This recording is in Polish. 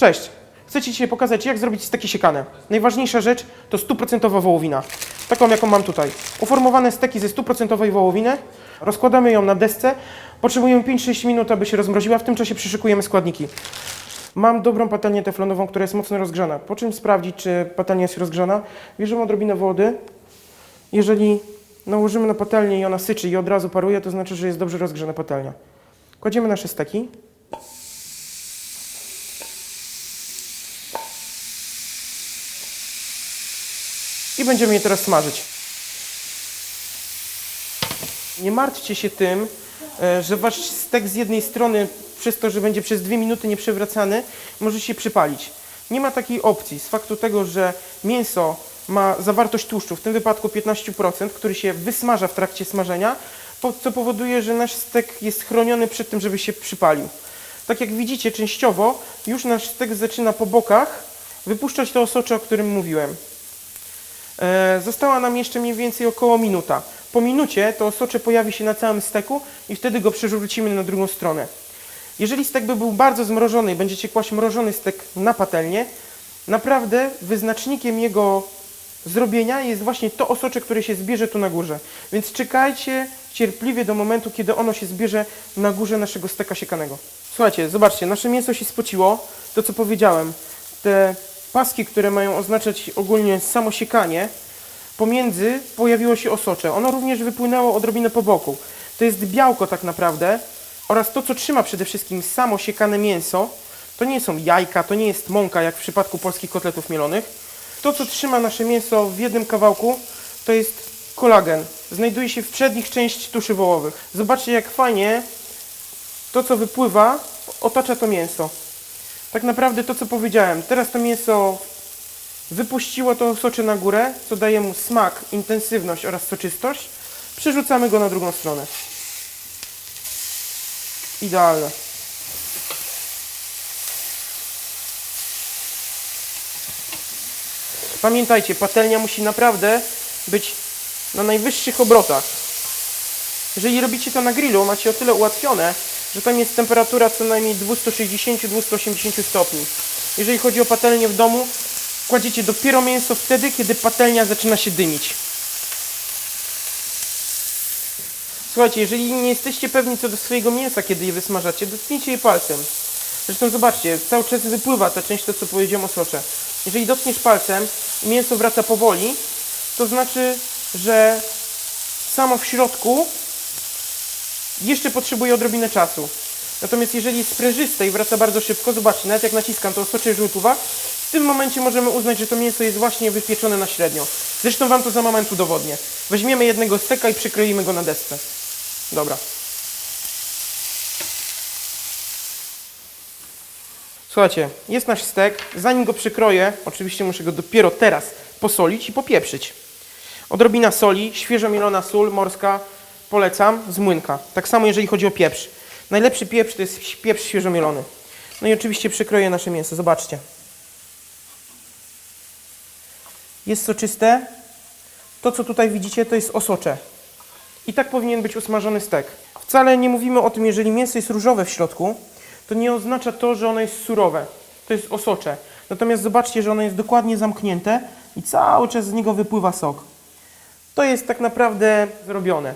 Cześć! Chcę Ci dzisiaj pokazać, jak zrobić steki siekane. Najważniejsza rzecz to stuprocentowa wołowina. Taką, jaką mam tutaj. Uformowane steki ze stuprocentowej wołowiny. Rozkładamy ją na desce. Potrzebujemy 5-6 minut, aby się rozmroziła. W tym czasie przyszykujemy składniki. Mam dobrą patelnię teflonową, która jest mocno rozgrzana. Po czym sprawdzić, czy patelnia jest rozgrzana? Bierzemy odrobinę wody. Jeżeli nałożymy na patelnię i ona syczy i od razu paruje, to znaczy, że jest dobrze rozgrzana patelnia. Kładziemy nasze steki. I będziemy je teraz smażyć. Nie martwcie się tym, e, że wasz stek z jednej strony, przez to, że będzie przez dwie minuty nieprzewracany, może się przypalić. Nie ma takiej opcji z faktu tego, że mięso ma zawartość tłuszczu, w tym wypadku 15%, który się wysmaża w trakcie smażenia, co powoduje, że nasz stek jest chroniony przed tym, żeby się przypalił. Tak jak widzicie, częściowo już nasz stek zaczyna po bokach wypuszczać te osocze, o którym mówiłem. E, Została nam jeszcze mniej więcej około minuta. Po minucie to osocze pojawi się na całym steku i wtedy go przerzucimy na drugą stronę. Jeżeli stek by był bardzo zmrożony i będziecie kłaść mrożony stek na patelnię, naprawdę wyznacznikiem jego zrobienia jest właśnie to osocze, które się zbierze tu na górze. Więc czekajcie cierpliwie do momentu, kiedy ono się zbierze na górze naszego steka siekanego. Słuchajcie, zobaczcie, nasze mięso się spociło, to co powiedziałem. Te paski, które mają oznaczać ogólnie samo siekanie, pomiędzy pojawiło się osocze. Ono również wypłynęło odrobinę po boku. To jest białko tak naprawdę oraz to, co trzyma przede wszystkim samo siekane mięso. To nie są jajka, to nie jest mąka, jak w przypadku polskich kotletów mielonych. To, co trzyma nasze mięso w jednym kawałku, to jest kolagen. Znajduje się w przednich części tuszy wołowych. Zobaczcie, jak fajnie to, co wypływa, otacza to mięso. Tak naprawdę to, co powiedziałem. Teraz to mięso wypuściło to socze na górę, co daje mu smak, intensywność oraz soczystość. Przerzucamy go na drugą stronę. Idealne. Pamiętajcie, patelnia musi naprawdę być na najwyższych obrotach. Jeżeli robicie to na grillu, macie o tyle ułatwione, że tam jest temperatura co najmniej 260-280 stopni. Jeżeli chodzi o patelnię w domu, kładziecie dopiero mięso wtedy, kiedy patelnia zaczyna się dymić. Słuchajcie, jeżeli nie jesteście pewni co do swojego mięsa, kiedy je wysmażacie, dotknijcie je palcem. Zresztą zobaczcie, cały czas wypływa ta część, to co powiedziałem o socze. Jeżeli dotkniesz palcem i mięso wraca powoli, to znaczy, że samo w środku jeszcze potrzebuje odrobinę czasu. Natomiast jeżeli jest sprężyste i wraca bardzo szybko, zobaczcie, nawet jak naciskam, to już wypływa, w tym momencie możemy uznać, że to mięso jest właśnie wypieczone na średnio. Zresztą Wam to za moment udowodnię. Weźmiemy jednego steka i przykroimy go na desce. Dobra. Słuchajcie, jest nasz stek. Zanim go przykroję, oczywiście muszę go dopiero teraz posolić i popieprzyć. Odrobina soli, świeżo mielona sól morska, polecam, z młynka. Tak samo jeżeli chodzi o pieprz. Najlepszy pieprz to jest pieprz świeżo mielony. No i oczywiście przykroję nasze mięso, zobaczcie. Jest soczyste. To, co tutaj widzicie, to jest osocze. I tak powinien być usmażony stek. Wcale nie mówimy o tym, jeżeli mięso jest różowe w środku, to nie oznacza to, że ono jest surowe. To jest osocze. Natomiast zobaczcie, że ono jest dokładnie zamknięte i cały czas z niego wypływa sok. To jest tak naprawdę zrobione.